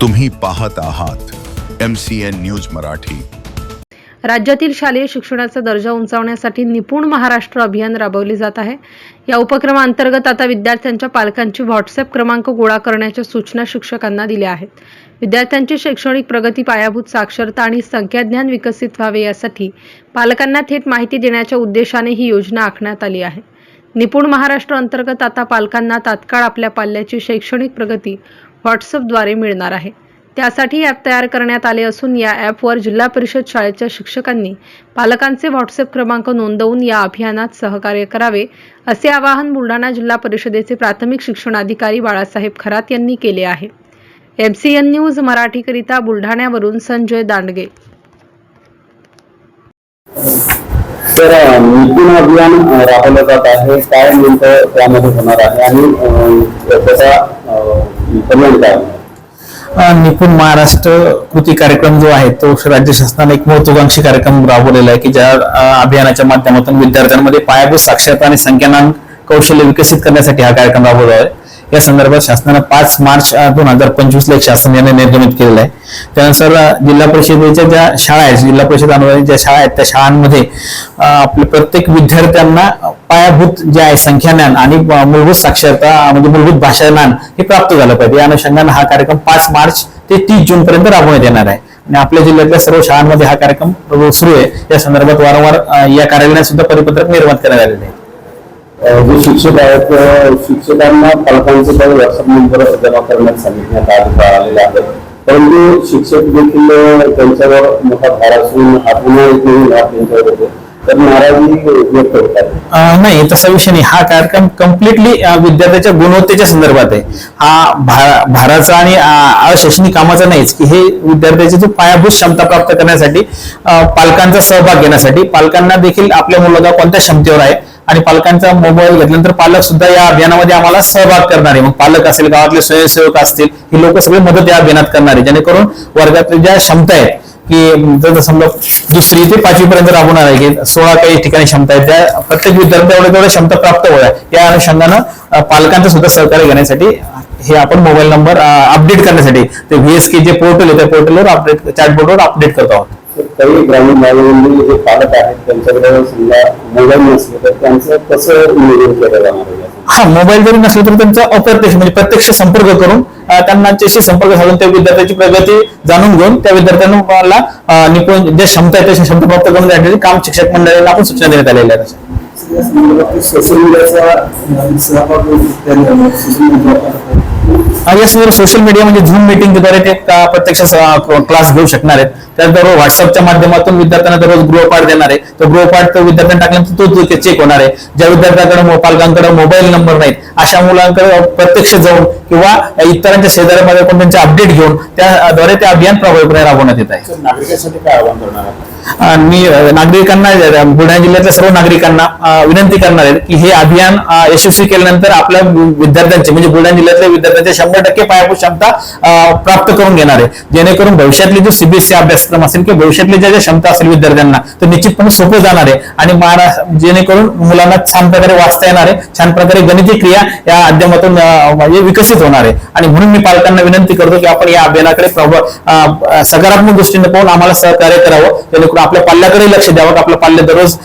तुम्ही पाहत आहात M C N news Marathi. राज्यातील शालेय शिक्षणाचा दर्जा उंचावण्यासाठी निपुण महाराष्ट्र अभियान राबवले जात आहे. या उपक्रमांतर्गत आता विद्यार्थ्यांच्या पालकांची व्हॉट्सअप क्रमांक गोळा करण्याच्या सूचना शिक्षकांना दिल्या आहेत. विद्यार्थ्यांची शैक्षणिक प्रगती पायाभूत साक्षरता आणि संख्याज्ञान विकसित व्हावे यासाठी पालकांना थेट माहिती देण्याच्या उद्देशाने ही योजना आखण्यात आली आहे. निपुण महाराष्ट्र अंतर्गत आता पालकांना तात्काळ आपल्या पाल्याची शैक्षणिक प्रगती व्हॉट्सअपद्वारे मिळणार आहे. त्यासाठी ॲप तयार करण्यात आले असून या ॲपवर जिल्हा परिषद शाळेच्या शिक्षकांनी पालकांचे व्हॉट्सअप क्रमांक नोंदवून या अभियानात सहकार्य करावे असे आवाहन बुलढाणा जिल्हा परिषदेचे प्राथमिक शिक्षणाधिकारी बाळासाहेब खरात यांनी केले आहे. एम सी एन न्यूज मराठीकरिता बुलढाण्यावरून संजय दांडगे. तर निपुण अभियान राबवलं जात आहे. काय नेमकं त्यामध्ये होणार आहे? आणि त्याचा अ, परिणाम काय होणार? अ, निपुण महाराष्ट्र कृती कार्यक्रम जो आहे तो राज्य शासनाने एक महत्वाकांक्षी कार्यक्रम राबवलेला आहे की ज्या अभियानाच्या माध्यमातून विद्यार्थ्यांमध्ये पायाभूत साक्षरता आणि संख्यानांक कौशल्य विकसित करण्यासाठी हा कार्यक्रम राबवला आहे. या संदर्भात शासनानं पाच मार्च दोन हजार पंचवीस ला एक शासन निर्णय निर्गमित केलेला आहे. त्यानुसार जिल्हा परिषदेच्या ज्या शाळा आहेत जिल्हा परिषद अनुदानित ज्या शाळा आहेत त्या शाळांमध्ये आपले प्रत्येक विद्यार्थ्यांना पायाभूत जे आहे संख्याज्ञान आणि मूलभूत साक्षरता म्हणजे मूलभूत भाषा ज्ञान हे प्राप्त झालं पाहिजे. या अनुषंगाने हा कार्यक्रम पाच मार्च ते तीस जून पर्यंत राबवण्यात येणार आहे. आणि आपल्या जिल्ह्यातल्या सर्व शाळांमध्ये हा कार्यक्रम सुरू आहे. या संदर्भात वारंवार या कार्यालयात सुद्धा परिपत्रक निर्माण करण्यात आलेले आहे. जे शिक्षक आहेत शिक्षकांना पालकांचे काही व्हॉट्सअप नंबर जमा करण्यास सांगितण्यात आलेले आहे. परंतु शिक्षक देखील त्यांच्यावर मोठा भार असून एक नवीन त्यांच्यावर होतो तर नाराजी व्यक्त होत नाही तसा विषय नाही. हा कार्यक्रम कम्प्लिटली विद्यार्थ्याच्या गुणवत्तेच्या संदर्भात आहे. हा भा- भाराचा आणि अ, अशैक्षणिक कामाचा नाहीच की हे विद्यार्थ्याची जो पायाभूत क्षमता प्राप्त करण्यासाठी पालकांचा सहभाग घेण्यासाठी पालकांना देखील आपल्या मुलगा कोणत्या क्षमतेवर आहे आणि पालकांचा मोबाईल घेतल्यानंतर पालक सुद्धा या अभियानामध्ये आम्हाला सहभाग करणार. आहे मग पालक असेल गावातले स्वयंसेवक असतील ही लोक सगळे मदत या अभियानात करणार. आहे जेणेकरून वर्गातल्या ज्या क्षमता आहेत की जर समजा दुसरी ते पाचवी पर्यंत राबवणार आहे की सोळा काही ठिकाणी क्षमता आहेत त्या प्रत्येक विद्यार्थ्यावर एवढ्या तेवढ्या क्षमता प्राप्त होणार या अनुषंगानं पालकांचं सुद्धा सहकार्य घेण्यासाठी हे आपण मोबाईल नंबर अपडेट करण्यासाठी ते व्हीएसके जे पोर्टल आहे त्या पोर्टलवर अपडेट चॅटबोर्डवर अपडेट करतो आहोत. काही ग्रामीण भागामध्ये जे पालक आहेत त्यांच्याकडे समजा मोबाईल नसले तर त्यांचं कसं नियोजन केलं जाणार आहे? हा मोबाईल जरी नसला तर त्यांचा अप्रत्यक्ष म्हणजे प्रत्यक्ष संपर्क करून त्यांना त्याशी संपर्क साधून त्या विद्यार्थ्याची प्रगती जाणून घेऊन त्या विद्यार्थ्यांना निपुण ज्या क्षमता आहेत तशा क्षमता प्राप्त करून देण्यासाठी काम शिक्षक मंडळाला आपण सूचना देण्यात आलेल्या आहेत. सोशल मीडियाचा सहभाग सोशल मीडिया म्हणजे झूम मिटिंगद्वारे ते प्रत्यक्ष क्लास घेऊ शकणार आहेत? त्याचबरोबर व्हॉट्सअपच्या माध्यमातून विद्यार्थ्यांना दररोज गृहपाठ देणार आहे. तो गृहपाठ तो विद्यार्थ्यांना टाकल्यानंतर तो चेक होणार आहे. ज्या विद्यार्थ्यांकडे पालकांकडे मोबाईल नंबर नाहीत अशा मुलांकडे प्रत्यक्ष जाऊन किंवा इतरांच्या शेजाऱ्यामध्ये पण त्यांचे अपडेट घेऊन त्याद्वारे ते अभियान प्रभावीपणे राबवण्यात येत आहे. नागरिकांसाठी काय आवाहन करणार आहे मी नागरिकांना बुलढाणा जिल्ह्यातल्या सर्व नागरिकांना विनंती करणार आहे की हे अभियान यशस्वी केल्यानंतर आपल्या विद्यार्थ्यांचे म्हणजे बुलढाणा जिल्ह्यातल्या विद्यार्थ्यांच्या शंभर टक्के पायाभूत क्षमता प्राप्त करून घेणार आहे. जेणेकरून भविष्यातले जो सीबीएसई अभ्यासक्रम असेल किंवा भविष्यातली ज्या ज्या क्षमता असेल विद्यार्थ्यांना तर निश्चितपणे सोपं जाणार आहे. आणि महाराष्ट्र जेणेकरून मुलांना छान प्रकारे वाचता येणार आहे छान प्रकारे गणिती क्रिया या माध्यमातून म्हणजे विकसित होणार आहे. आणि म्हणून मी पालकांना विनंती करतो की आपण या अभियानाकडे सकारात्मक दृष्टीने पाहून आम्हाला सहकार्य करावं जेणेकरून आपल्या पाल्याकडे लक्ष द्यावं की आपलं पाल्य दररोज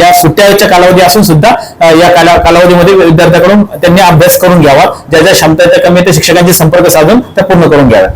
या सुट्ट्याच्या कालावधी असून सुद्धा या काला कालावधीमध्ये विद्यार्थ्याकडून त्यांनी अभ्यास करून घ्यावा. ज्या ज्या क्षमता त्या कमी त्या शिक्षकांशी संपर्क साधून त्या पूर्ण करून घ्याव्या